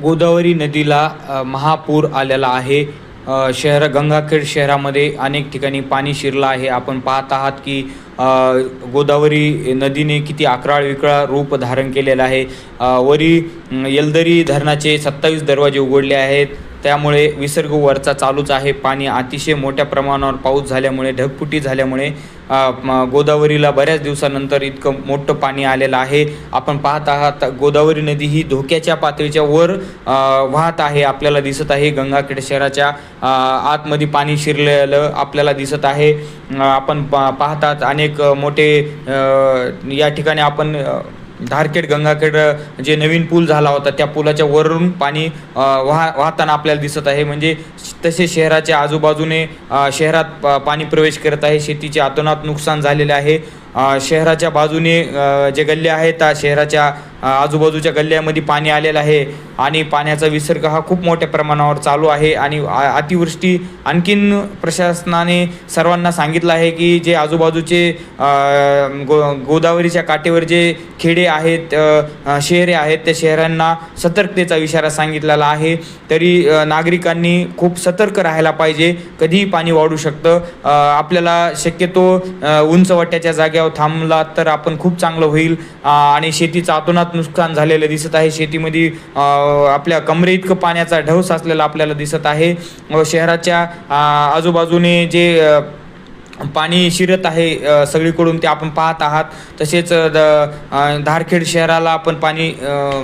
गोदावरी नदीला महापूर आलेला आहे. शहर गंगाखेड शहरामध्ये अनेक ठिकाणी पाणी शिरलं आहे. आपण पाहत आहात की गोदावरी नदीने किती अकराळ विकळा रूप धारण केलेलं आहे. वरी येलदरी धरणाचे सत्तावीस दरवाजे उघडले आहेत. त्यामुळे विसर्ग वरचा चालूच आहे. पाणी अतिशय मोठ्या प्रमाणावर पाऊस झाल्यामुळे ढगफुटी झाल्यामुळे गोदावरीला बऱ्याच दिवसानंतर इतकं मोठं पाणी आलेलं आहे. आपण पाहत आहात गोदावरी नदी ही धोक्याच्या पातळीच्या वर वाहत आहे. आपल्याला दिसत आहे गंगाखेड शहराच्या आतमध्ये पाणी शिरलेलं आपल्याला दिसत आहे. आपण पा पाहतात अनेक मोठे या ठिकाणी आपण धारखेड गंगाखेड जे नवीन पूल झाला होता त्या पुलाच्या वरून पाणी वाह वाहताना आपल्याला दिसत आहे. म्हणजे तसे शहराच्या आजूबाजूने शहरात प- पाणी प्रवेश करत आहे. शेतीचे अतोनात नुकसान झालेले आहे. शहराच्या बाजूने जे गल्ले आहेत त्या शहराच्या आजूबाजूच्या गल्ल्यामध्ये पाणी आलेलं आहे आणि पाण्याचा विसर्ग हा खूप मोठ्या प्रमाणावर चालू आहे आणि अतिवृष्टी आणखीन प्रशासनाने सर्वांना सांगितलं आहे की जे आजूबाजूचे गो गोदावरीच्या काठेवर जे खेडे आहेत शहरे आहेत त्या शहरांना सतर्कतेचा इशारा सांगितलेला आहे. तरी नागरिकांनी खूप सतर्क राहायला पाहिजे. कधीही पाणी वाढू शकतं. आपल्याला शक्यतो उंचवट्याच्या जाग्यावर थांबला तर आपण खूप चांगलं होईल. आणि शेतीचा आतोनात नुकसान झालेलं दिसत आहे. शेतीमध्ये अ, आपल्या कमरे इतकं पाण्याचा ढव साचलेला आपल्याला दिसत आहे. व शहराच्या आजूबाजूने जे पाणी शिरत आहे सगळीकडून ते आपण पाहत आहात. तसेच द- धारखेड शहराला आपण पाणी अ,